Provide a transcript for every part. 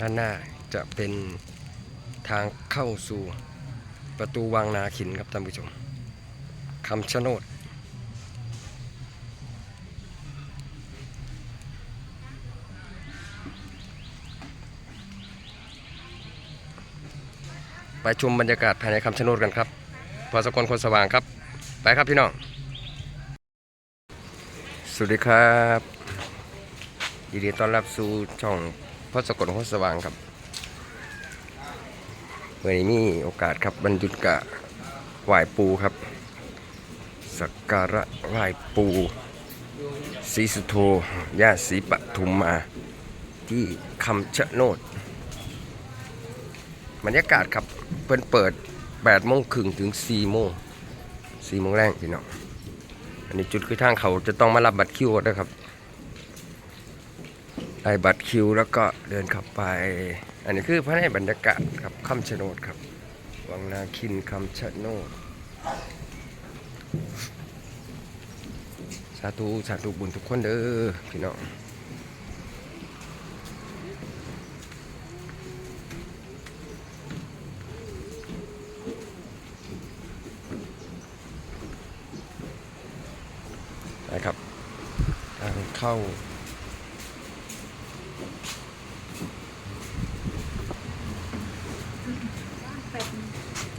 ด้านหน้าจะเป็นทางเข้าสู่ประตูวังนาขินครับท่านผู้ชมคำชะโนดไปชมบรรยากาศภายในคำชะโนดกันครับพอสกลคนสว่างครับ ไปครับพี่น้อง สวัสดีครับยินดีต้อนรับสู่ช่อง พอสกลคนสว่างครับวันนี้มีโอกาสครับบรรยุกะไหวปูครับ สักการะไหวปูศรีสุโธย่าศรีปทุมมา ที่คำชะโนดบรรยากาศครับเพิ่นเปิด8โมงครึ่งถึง4โมง4โมงแรกพี่น้องอันนี้จุดคือทางเขาจะต้องมารับบัตรคิวนะครับ ได้บัตรคิวแล้วก็เดินขับไป อันนี้คือภายในบรรยากาศครับคำชะโนดครับวังนาคินคำชะโนดสาธุสาธุบุญทุกคนเด้อพี่น้อง นะครับทางเข้า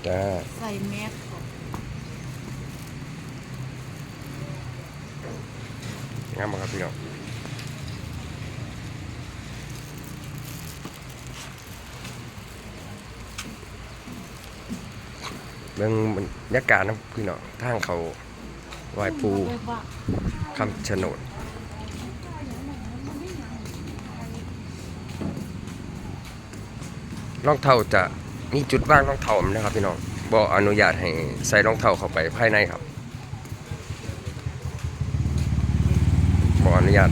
จ้า ใส่แมสก่อน งามมากครับพี่น้อง เรื่องบรรยากาศนะพี่น้องทางเขาไหวปูคำชะโนดรองเท้าจะมีจุดว่างรองเท้านะครับพี่น้องบออนุญาตให้ใส่รองเท้าเข้าไปภายในครับบออนุญาต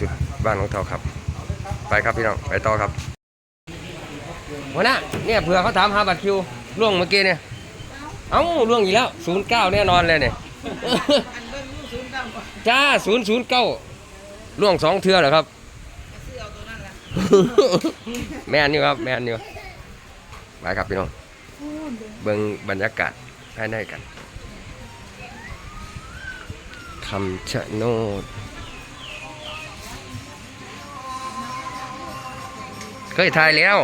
จุดว่างรองเท้าครับ ไปครับพี่น้องไปต่อครับหัวหน้เนี่ยเผื่อเขาถามหาบัตรคิว ล่วงเมื่อกี้เนี่ย เอ้าล่วงอีกแล้วศูนย์เก้าแน่นอนเลยเนี่ยจ้าศูนย์ศูนย์เก้าล่วงสองเทือเหรอครับแม่นอยู่ครับแม่นอยู่ไปครับพี่น้องเบิ่งบรรยากาศภายในกันคำชะโนดเคยถ่ายแล้ว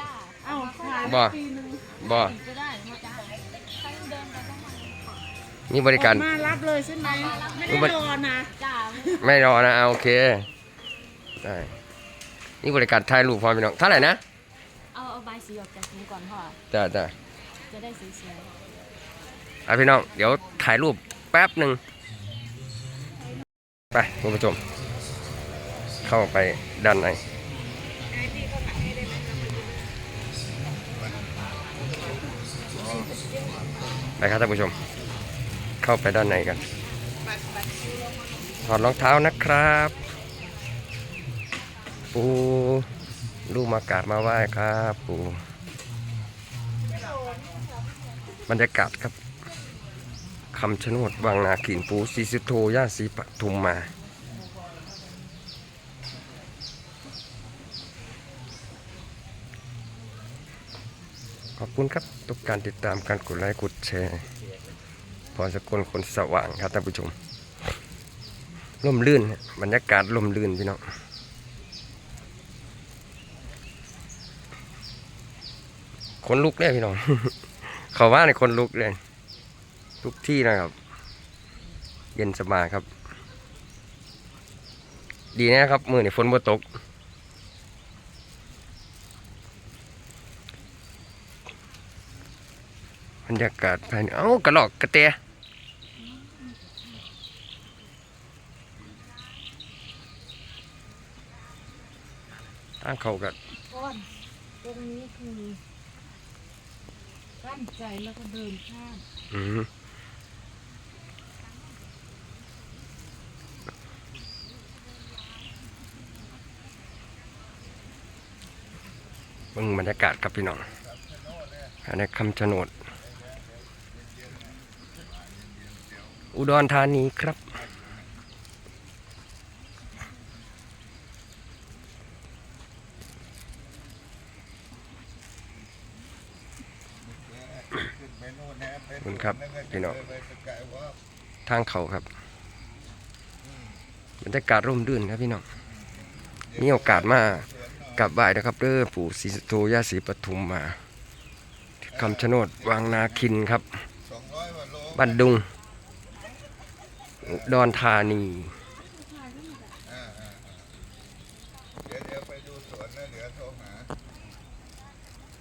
จ้าเอ้าถ่ายบ่ปีหนึง บ่ก็ได้มาจ้าใครเดินไปต้องมามีบริการ มารับเลยใช่ไหมไม่ได้รอนะจ้าไม่รอนะเอาโอเคได้นี่บริการถ่ายรูปพร้อมพี่น้องเท่าไหร่นะเอาเอาใบสีออกจากถุงก่อนพ่อจ้าจ้าจะได้สวยอะพี่น้องเดี๋ยวถ่ายรูปแป๊บหนึ่งไปคุณผู้ชม เข้าไปด้านใน ไปครับท่านผู้ชม เข้าไปด้านในกันถอดรองเท้านะครับปูลูกมากราบมาไหว้ครับปูบรรยากาศครับคำชะโนดวังนาขีนปูสีสิโทย่าสีปทุมมา ขอบคุณครับทุกการติดตามการกดไลค์กดแชร์พรสกลคนสว่างครับท่านผู้ชมร่มรื่นบรรยากาศร่มรื่นพี่น้องคนลุกเลยพี่น้องเขาว่าในคนลุกเลยทุกที่นะครับ เย็นสบายครับ ดีนะครับมือในฝนบ่ตก รรยากาศภายในเอ้ากระหลอกกระเตะทางเขากันๆก้อนตรงนี้คือกั้นใจแล้วก็เดินข้ามอืมเบิ่งบรรยากาศครับพี่น้องอันนี้คำชะโนด อุดรธานีครับคุณครับพี่น้องทางเขาครับบรรยากาศร่มรื่นครับพี่น้องมีโอกาสมากลับบ่ายนะครับเด้อปู่ศรีสุโธย่าศรีปทุมมาคำชะโนดวางนาคินครับ บันดุง ดอนธานีเดี๋ยวเดี๋ยวไปดูสวนแล้วเดี๋ยวโทรหา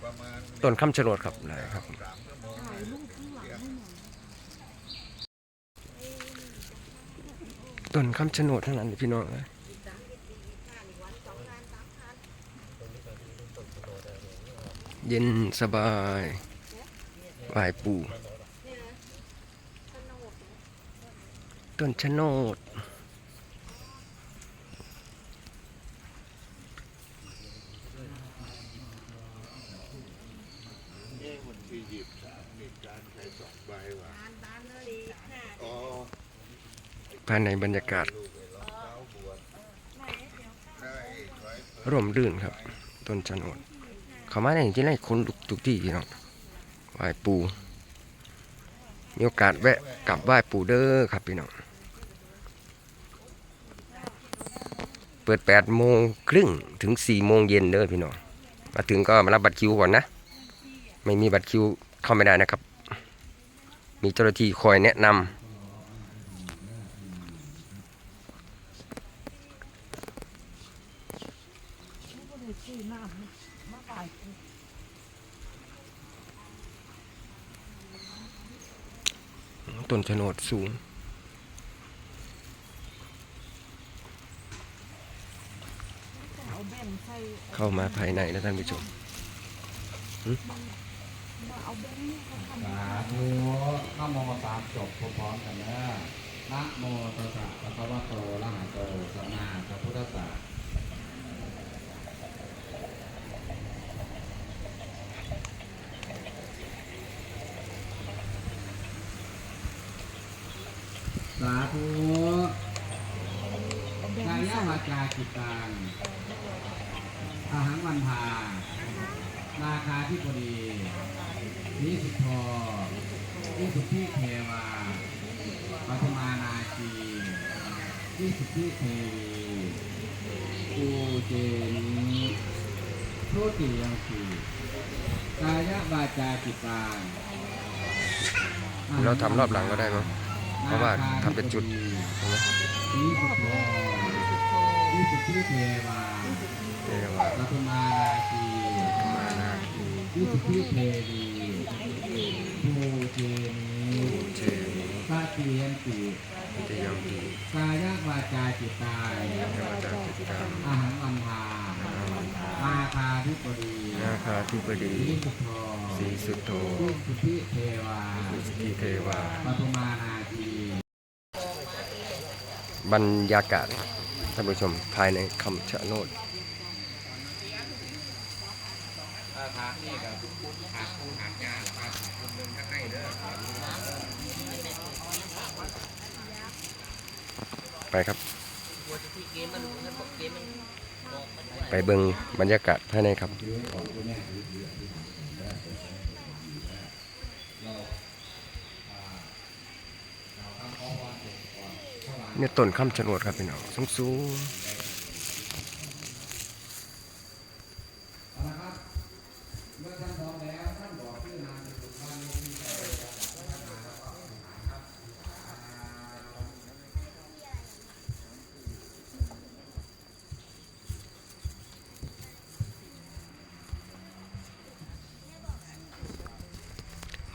ประมาณต้นคำชะโนดครับได้ครับสามชั่วโมงต้นคำชะโนดเท่านั้นพี่น้องนะเย็นสบายไหวปู่ ต้นชะโนดที่หยิบสามมีการใช้สองใบว่ะอ๋อภายในบรรยากาศ ร่มรื่นครับ ต้นชะโนดเขามาในที่ไรคนลุกทุกที่พี่น้องไหวปู่มีโอกาสแวะกลับไหว้ปู่เด้อครับพี่น้อง เปิด8โมงครึ่งถึง4โมงเย็นเด้อพี่น้องมาถึงก็มารับบัตรคิวก่อนนะ ไม่มีบัตรคิวเข้าไม่ได้นะครับ มีเจ้าหน้าที่คอยแนะนำต้นชะโนดสูง เข้ามาภายในนะท่านผู้ชมสาธุนะโมสามจบพร้อมๆกันนะนะโมตัสสะภะคะวะโตอะระหะโตสัมมาสัมพุทธัสสะสาธุกายวาจาจิตตังอาหังวันทานาคา ธิปดีนิสุทธอนิสุทธิเทวาปัทมานาคีนิสุทธิเทวีปูเจนิทุติยังสีกายบาจาจิตตางเราทำรอบหลังก็ได้มั้งเพราะว่าทำเป็นจุดนิสุทธอนิสุทธิเทวาเรียกว่าปัทมานาคีมานา คีนิสุทธิเทวีปูเจนิเจนีตาติยันติวิทยามดีกายวาจาจิตตายเทวดาจิตตาอาหารอันทาอาคาธิปดีนาคาธิปดีนิสุทธอสีสุโธสุธิเทวาสุสติเทวาปทุมานาทีบรรยากาศท่านผู้ชมภายในคำชะโนด ทางนี้กับหาผู้หางานมาคนหนึ่งก็ให้เด้อไปครับ ไปเบิงบรรยากาศภายในครับเนี่ยต้นคำชะโนวดครับพี่น้องสูงสูง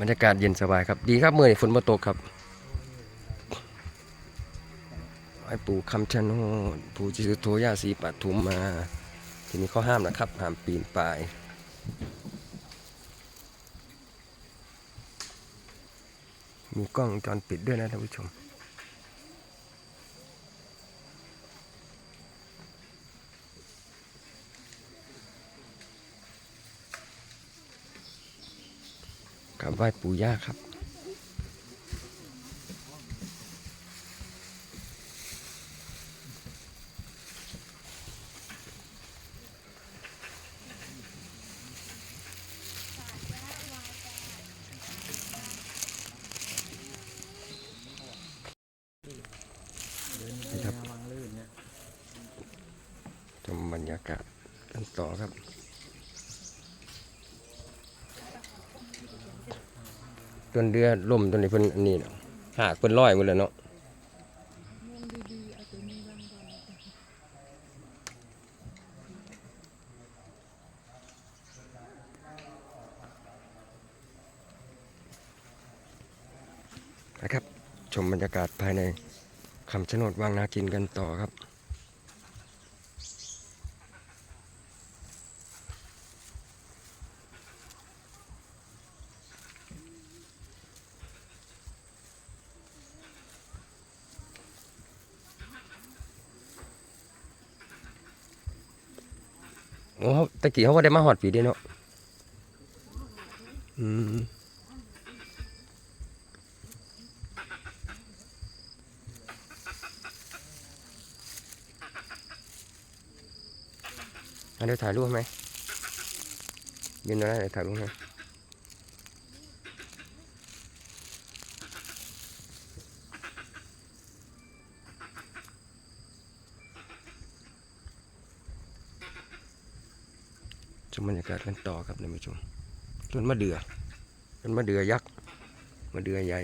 บรรยากาศเย็นสบายครับ ดีครับเมื่อฝนมาตกครับไอ้ปู่คำชะโนดปู่จิสุโทยาศีปทุมมา ทีนี้เขาห้ามนะครับ ห้ามปีนป่ายมีกล้องจอนปิดด้วยนะท่านผู้ชม กับไหว้ปู่ย่าครับ เยากาศกันต่อครับ ต้ นเรือล่มต้นนี้เพิ่นอันนี้เนาะหากเพิ่นลอยหมดเลยเนาะมองดีๆเอาตัวนี้บ้างก่อนนะครับ ชมบรรยากาศภายในคำชะโนดวังนากินกันต่อครับ โอ้เขาตะกี้เขาก็ได้มาหอดปีเดียวเนาะอืมอันเดี๋ยวถ่ายรูปไหมยืนตรงนั้นเดี๋ยวถ่ายรูปให้ มบรรยากาศกันต่อครับท่านผู้ชมต้นมะเดื่อต้นมะเดื่อยักษ์มะเดื่อใหญ่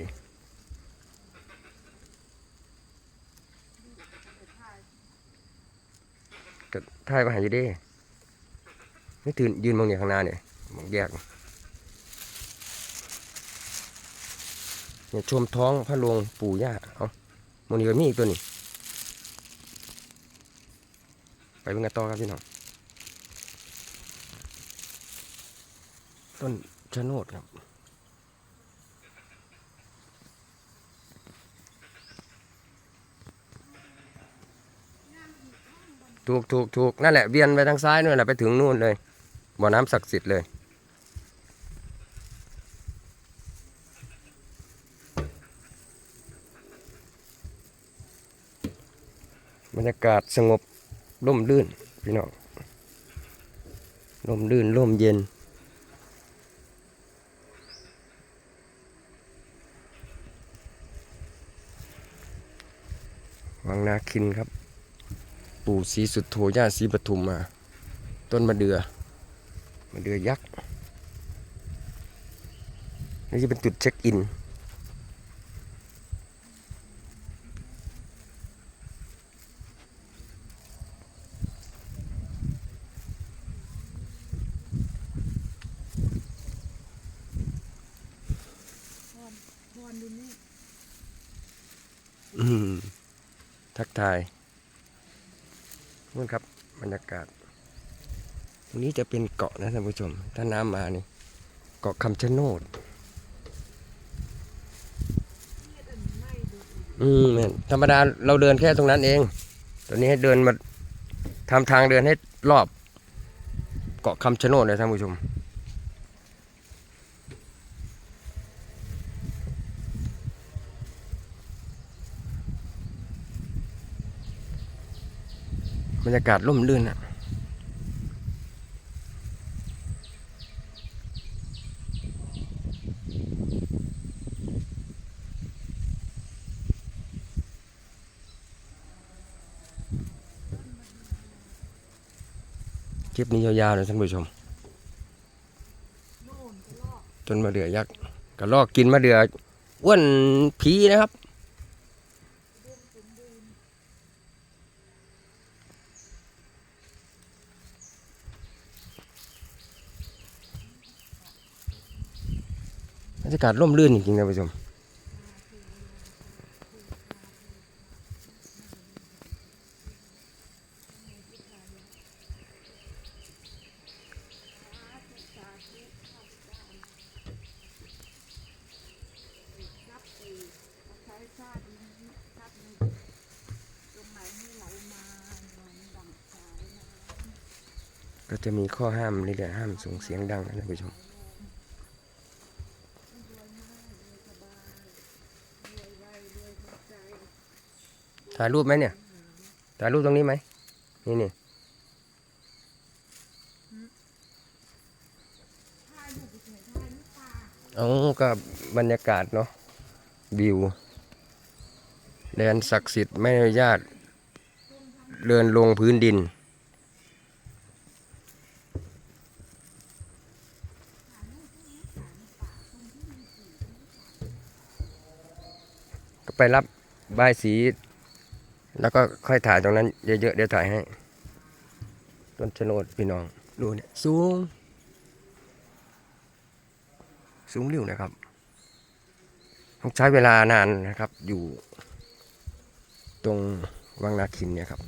ก็ถ่ายก็หายอยู่ดิไม่ตื่นยืนมองอย่างข้างหน้าเนี่ยมองแยกเนี่ยชมท้องพระโรงปู่ย่าเอาโมนี่ก็มีอีกตัวนี้ไปเป็นกันต่อครับพี่น้อง ต้นชะโนดครับถูกถูกถูกนั่นแหละเวียนไปทางซ้ายนู่นแหละไปถึงนู่นเลยบ่อน้ำศักดิ์สิทธิ์เลย บรรยากาศสงบร่มรื่น พี่น้องร่มรื่นร่มเย็น ขึ้นครับ ปู่ศรีสุดโทย่าศรีปทุมมา ต้นมะเดือมะเดือยักษ์นี่จะเป็นจุดเช็คอิน พรดูนี่ อืม ทักทายนู่นครับบรรยากาศตรงนี้จะเป็นเกาะนะท่านผู้ชม ถ้าน้ำมานี่เกาะคำชะโนดอืมธรรมดาเราเดินแค่ตรงนั้นเองตอนนี้ให้เดินมาทำทางเดินให้รอบเกาะคำชะโนดเลยท่านผู้ชม บรรยากาศร่มรื่นอะคลิปนี้ยาวๆเลยท่านผู้ชมจนมาเดือยักษ์กระลอกกินมาเดืออ้วนผีนะครับ บรรยากาศร่มรื่นจริงๆนะผู้ชมก็จะมีข้อห้ามเรื่อยๆห้ามส่งเสียงดังนะท่านผู้ชม ถ่ายรูปไหมเนี่ย ถ่ายรูปตรงนี้ไหม นี่นี่เอากับบรรยากาศเนาะ วิว แดนศักดิ์สิทธิ์ไม่อนุญาต เดินลงพื้นดินไปรับใบสี แล้วก็ค่อยถ่ายตรงนั้นเยอะๆเดี๋ยวถ่ายให้ ต้นชะโนดพี่น้องดูเนี่ยสูง สูงเริ้วนะครับต้องใช้เวลานานนะครับ อยู่ ตรงวังนาคินเนี่ยครับ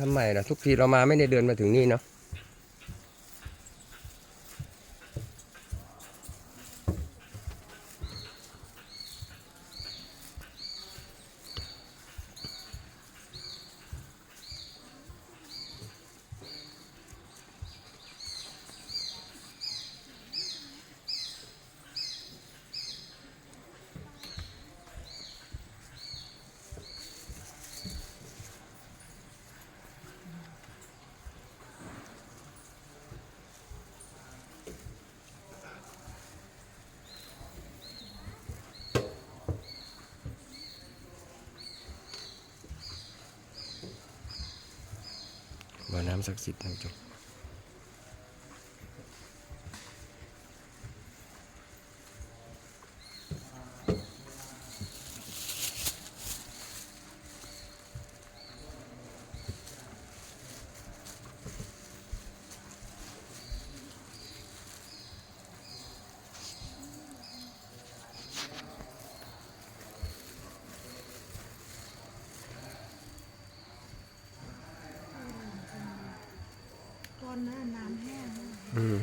ทำไมล่ะทุกทีเรามาไม่ได้เดินมาถึงนี่เนาะ บ่อน้ำศักดิ์สิทธิ์ท่านผู้ชมก้อนหน้าน้ำแห้งมาก อืม